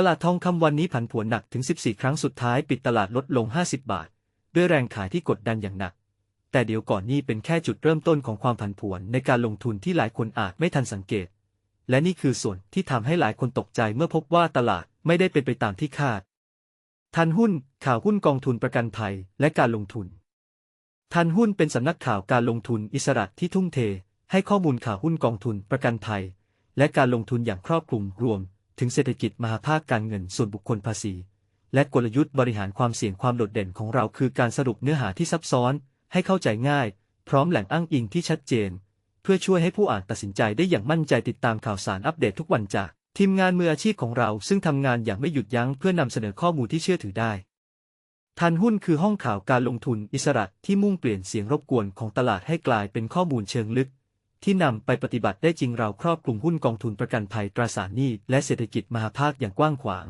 ตลาดทองคำวันนี้ผันผวนหนักถึง 14 ครั้งสุดท้ายปิดตลาดลดลง 50 บาท ด้วยแรงขายที่กดดันอย่างหนัก แต่เดี๋ยวก่อนนี่เป็นแค่จุดเริ่มต้นของความผันผวนในการลงทุนที่หลายคนอาจไม่ทันสังเกต และนี่คือส่วนที่ทำให้หลายคนตกใจเมื่อพบว่าตลาดไม่ได้เป็นไปตามที่คาด ทันหุ้น ข่าวหุ้นกองทุนประกันภัยและการลงทุน ทันหุ้นเป็นสำนักข่าวการลงทุนอิสระที่ทุ่มเท ให้ข้อมูลข่าวหุ้นกองทุนประกันภัยและการลงทุนอย่างครอบคลุมรวม ถึงเศรษฐกิจมหาภาคการเงินส่วนบุคคลภาษี และกลยุทธ์บริหารความเสี่ยงความโดดเด่นของเราคือการสรุปเนื้อหาที่ซับซ้อน ให้เข้าใจง่าย พร้อมแหล่งอ้างอิงที่ชัดเจน เพื่อช่วยให้ผู้อ่านตัดสินใจได้อย่างมั่นใจติดตามข่าวสารอัปเดตทุกวันจากทีมงานมืออาชีพของเราซึ่งทำงานอย่างไม่หยุดยั้งเพื่อนำเสนอข้อมูลที่เชื่อถือได้ทันหุ้นคือห้องข่าวการลงทุนอิสระที่มุ่งเปลี่ยนเสียงรบกวนของตลาดให้กลายเป็นข้อมูลเชิงลึก ที่นำไปปฏิบัติได้จริงเราครอบคลุมหุ้นกองทุนประกันภัยตราสารหนี้และเศรษฐกิจมหาภาคอย่างกว้างขวาง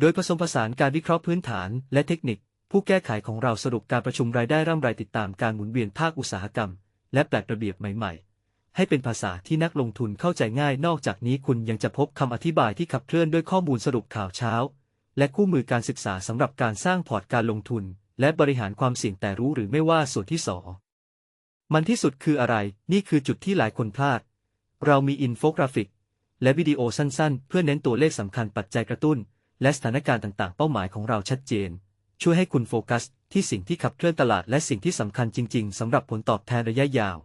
โดยผสมผสานการวิเคราะห์พื้นฐานและเทคนิค ผู้แก้ไขของเราสรุปการประชุมรายได้ร่ำรายติดตามการหมุนเวียนภาคอุตสาหกรรม และแปลกระเบียบใหม่ ๆ ให้เป็นภาษาที่นักลงทุนเข้าใจง่ายนอกจากนี้คุณยังจะพบคำอธิบายที่ขับเคลื่อนด้วยข้อมูลสรุปข่าวเช้า และคู่มือการศึกษาสำหรับการสร้างพอร์ตการลงทุน และบริหารความเสี่ยงแต่รู้หรือไม่ว่าส่วนที่สอง มันที่สุดคืออะไร นี่คือจุดที่หลายคนพลาด เรามีอินโฟกราฟิก และวิดีโอสั้นๆ เพื่อเน้นตัวเลขสำคัญปัจจัยกระตุ้น และสถานการณ์ต่างๆ เป้าหมายของเราชัดเจน ช่วยให้คุณโฟกัส ที่สิ่งที่ขับเคลื่อนตลาดและสิ่งที่สำคัญจริง ๆสำหรับผลตอบแทนระยะยาว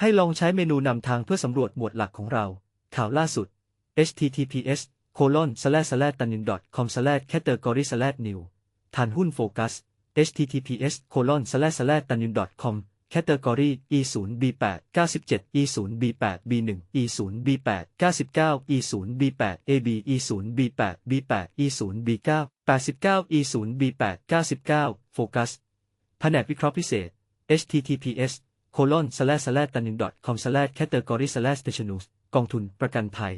ให้ลองใช้เมนูนำทางเพื่อสำรวจหมวดหลักของเรา ข่าวล่าสุด https colon slash slash tanin com slash category slash new ทันหุ้นโฟกัส https colon slash slash tanin com category e 0 b 8 97 e 0 b 8 b 1 e 0 b 8 99 e 0 b 8 ab e 0 b 8 b 8 e 0 b 9 89 e 0 b 8 99โฟกัสแผนกวิเคราะห์พิเศษ https colon slash slash tanin com slash category slash stationus กองทุนประกันภัย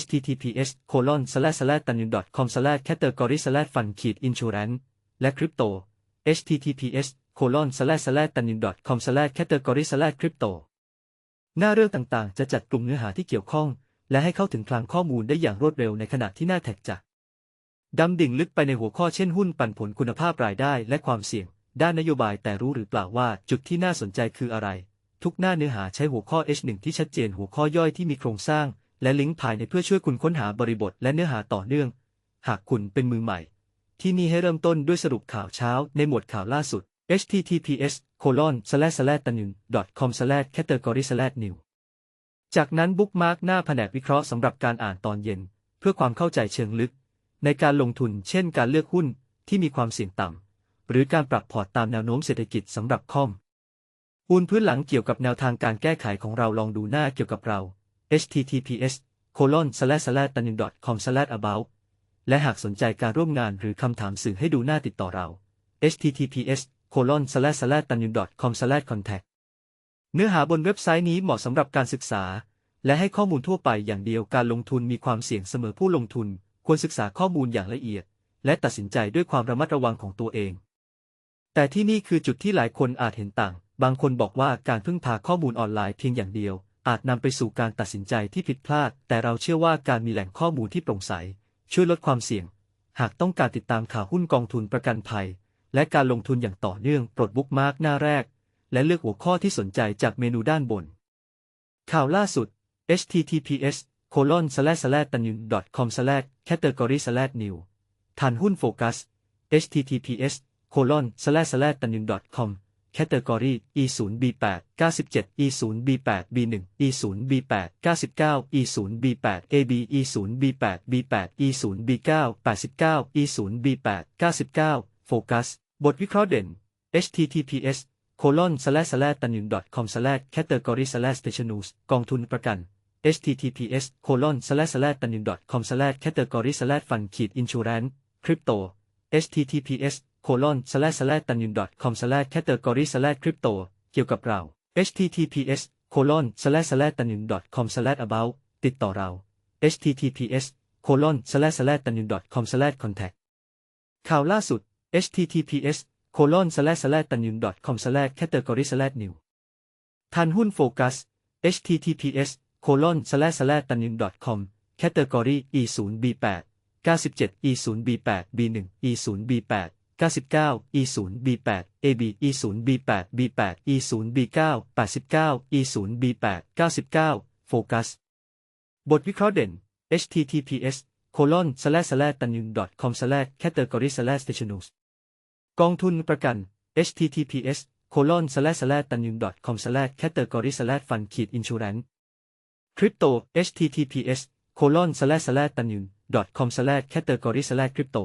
https colon slash slash tanin com slash category slash fund ขีด insurance และคริปโต https colon slash slash tanin com slash category slash crypto หน้าเรื่องต่างๆ จะจัดกลุ่มเนื้อหาที่เกี่ยวข้อง และให้เข้าถึงคลังข้อมูลได้อย่างรวดเร็วในขณะที่หน้าแท็กจะดำดิ่งลึกไปในหัวข้อเช่นหุ้นปันผลคุณภาพรายได้และความเสี่ยง ด้านนโยบายแต่รู้หรือเปล่าว่าจุดที่น่าสนใจคืออะไร ทุกหน้าเนื้อหาใช้หัวข้อ H1 ที่ชัดเจนหัวข้อย่อยที่มีโครงสร้าง และลิงก์ภายในเพื่อช่วยคุณค้นหาบริบทและเนื้อหาต่อเนื่อง หากคุณเป็นมือใหม่ ที่นี่ให้เริ่มต้นด้วยสรุปข่าวเช้าในหมวดข่าวล่าสุด https colon slash slash tanin com slash category slash new จากนั้นบุ๊กมาร์กหน้าแผนกวิเคราะห์สำหรับการอ่านตอนเย็น เพื่อความเข้าใจเชิงลึก ในการลงทุนเช่นการเลือกหุ้นที่มีความเสี่ยงต่ำ หรือการปรับพอร์ตตามแนวโน้มเศรษฐกิจสำหรับคอมอุนพื้นหลังเกี่ยวกับแนวทางการแก้ไขของเราลองดูหน้าเกี่ยวกับเรา https colon slash slash tanin com slash about และหากสนใจการร่วมงานหรือคำถามสื่อให้ดูหน้าติดต่อเรา https colon slash slash tanin com slash contact เนื้อหาบนเว็บไซต์นี้เหมาะสำหรับการศึกษา และให้ข้อมูลทั่วไปอย่างเดียวการลงทุนมีความเสี่ยงเสมอผู้ลงทุน ควรศึกษาข้อมูลอย่างละเอียด และตัดสินใจด้วยความระมัดระวังของตัวเอง แต่ที่นี่คือจุดที่หลายคนอาจเห็นต่าง บางคนบอกว่าการพึ่งพาข้อมูลออนไลน์เพียงอย่างเดียว อาจนำไปสู่การตัดสินใจที่ผิดพลาด แต่เราเชื่อว่าการมีแหล่งข้อมูลที่โปร่งใส ช่วยลดความเสี่ยง หากต้องการติดตามข่าวหุ้นกองทุนประกันภัย และการลงทุนอย่างต่อเนื่องปลดบุ๊กมาร์กหน้าแรก และเลือกหัวข้อที่สนใจจากเมนูด้านบน ข่าวล่าสุด https colon slash slash tanin com slash category slash new ทันหุ้นโฟกัส https colon slash slash tanin com category e 0 b 8 97 e 0 b 8 b 1 e 0 b 8 99 e 0 b 8 ab e 0 b 8 b 8 e 0 b 9 89 e 0 b 8 99 โฟกัส บทวิเคราะห์เด่น https colon slash slash tanin com slash category slash stationus กองทุนประกัน https colon slash slash tanin com slash category slash fund ขีด insurance crypto https colon slash slash tanin com slash category slash crypto เกี่ยวกับเรา https colon slash slash tanin com slash about ติดต่อเรา https colon slash slash tanin com slash contact ข่าวล่าสุด https colon slash slash tanin com slash category slash new ทันหุ้นโฟกัส https colon slash slash tanin com category e 0 b 8 97 E 0 B 8 B 1 E 0 B 8 99 E 0 B 8 AB E 0 B 8 B 8 E 0 B 9 89 E 0 B 8 99 โฟกัส บทวิเคราะห์เด่น https colon slash slash ตันยุน com slash category slash stationals กองทุนประกัน https colon slash slash ตันยุน com slash category slash fund ขีด insurance คริปโต https colon slash slash ตันยุน com slash category slash crypto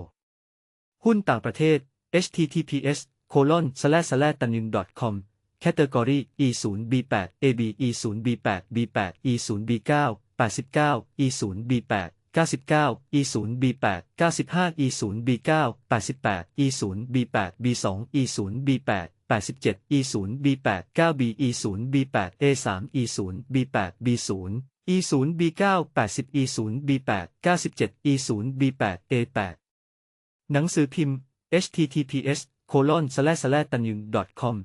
หุ้นต่างประเทศ https colon slash slash ตันยุน com category e 0 b 8 ab e 0 b 8 b 8 e 0 b 9 89 e 0 b 8 99 e 0 b 8 95 e 0 b 9 88 e 0 b 8 b 2 e 0 b 8 87 e 0 b 8 9 b e 0 b 8 a 3 e 0 b 8 b 0 e 0 b 9 80 e 0 b 8 97 e 0 b 8 a 8 หนังสือพิมพ์ https colon slash slash ตันยุง com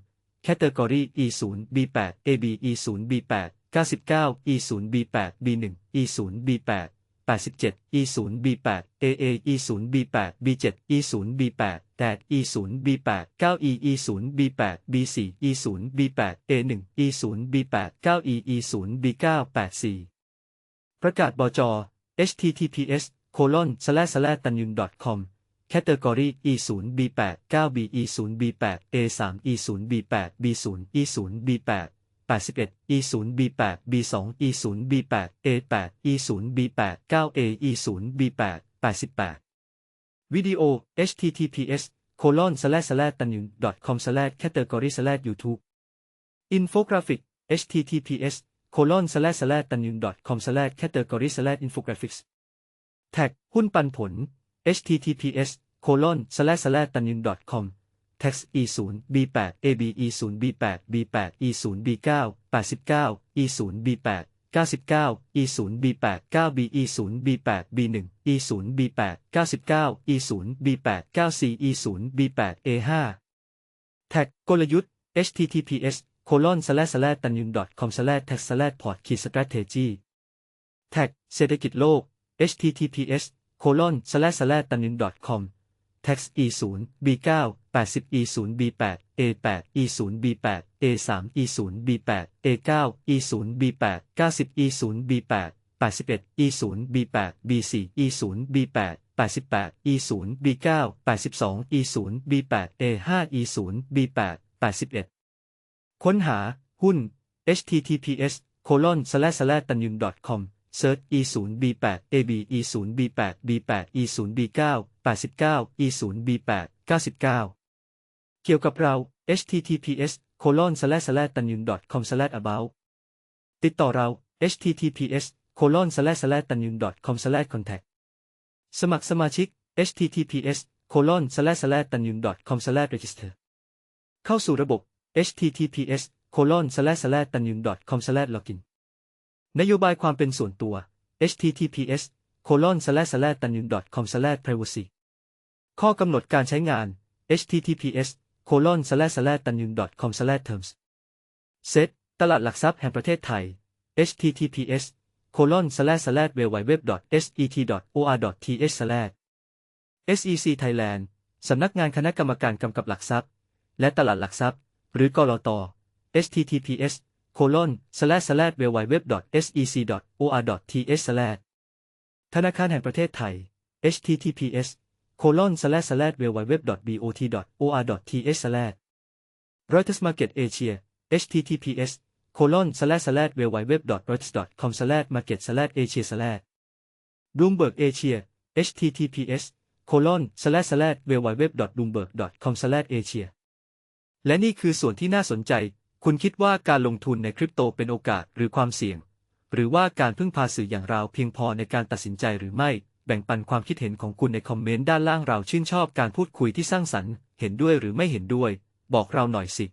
category e 0 b 8 ab e 0 b 8 99 e 0 b 8 b 1 e 0 b 8 87 e 0 b 8 aa e 0 b 8 b 7 e 0 b 8 8 e 0 b 8 9 e e 0 b 8 b 4 e 0 b 8 a 1 e 0 b 8 9 e e 0 b 9 84 ประกาศบจ https colon slash slash ตันยุน com category e 0 b 8 9 b e 0 b 8 a 3 e 0 b 8 b 0 e 0 b 8 81 e 0 b 8 b 2 e 0 b 8 a 8 e 0 b 8 9 a e 0 b 8 88 วิดีโอ https colon slash slash ตันยุน com slash category slash youtube อินโฟกราฟิก https colon slash slash ตันยุน com slash category slash infographics แท็กหุ้นปันผล https colon slash slash ตันยุน com tax e0 b8 ab e0 b8 b8 e0 b9 89 e0 b8 99 e0 b8 9b e0 b8 b1 e0 b8 99 e0 b8 9c e0 b8 a5 แท็กกลยุทธ์ https โคลอนสแลสแลตันยุน .com slash tag slash port key strategy แท็กเศรษฐกิจโลก https โคลอนสแลสแลตันยุน .com tax e0 b9 80 E0 B8 A8 E0 B8 A3 E0 B8 A9 E0 B8 90 E0 B8 81 E0 B8 B4 E0 B8 88 E0 B9 82 E0 B8 A5 E0 B8 81 ค้นหา หุ้น https colon slash slash tanyun com search e0 b8 ab e0 b8 b8 e0 b9 89 e0 b8 99 เกี่ยวกับเรา https colon slash slash ตันยุน com slash about ติดต่อเรา https colon slash slash ตันยุน com slash contact สมัครสมาชิก https colon slash slash ตันยุน com slash register เข้าสู่ระบบ https colon slash slash ตันยุน com slash login นโยบายความเป็นส่วนตัว https colon slash slash ตันยุน com slash privacy ข้อกำหนดการใช้งาน https colon slash slash ตันยุน com slash terms set ตลาดหลักทรัพย์แห่งประเทศไทย https colon slash slash www set or th slash sec Thailand สำนักงานคณะกรรมการกำกับหลักทรัพย์ และตลาดหลักทรัพย์ หรือกลอต https colon slash slash www sec or th slash ธนาคารแห่งประเทศไทย https colon slash slash www bot or th slash Reuters Market Asia https colon slash slash www reuters com slash market slash asia slash Bloomberg Asia https colon slash slash www bloomberg com slash asia และนี่คือส่วนที่น่าสนใจ คุณคิดว่าการลงทุนในคริปโตเป็นโอกาสหรือความเสี่ยง หรือว่าการพึ่งพาสื่ออย่างเราเพียงพอในการตัดสินใจหรือไม่ แบ่งปันความคิดเห็นของคุณในคอมเมนต์ด้านล่างเราชื่นชอบการพูดคุยที่สร้างสรรค์ เห็นด้วยหรือไม่เห็นด้วย บอกเราหน่อยสิ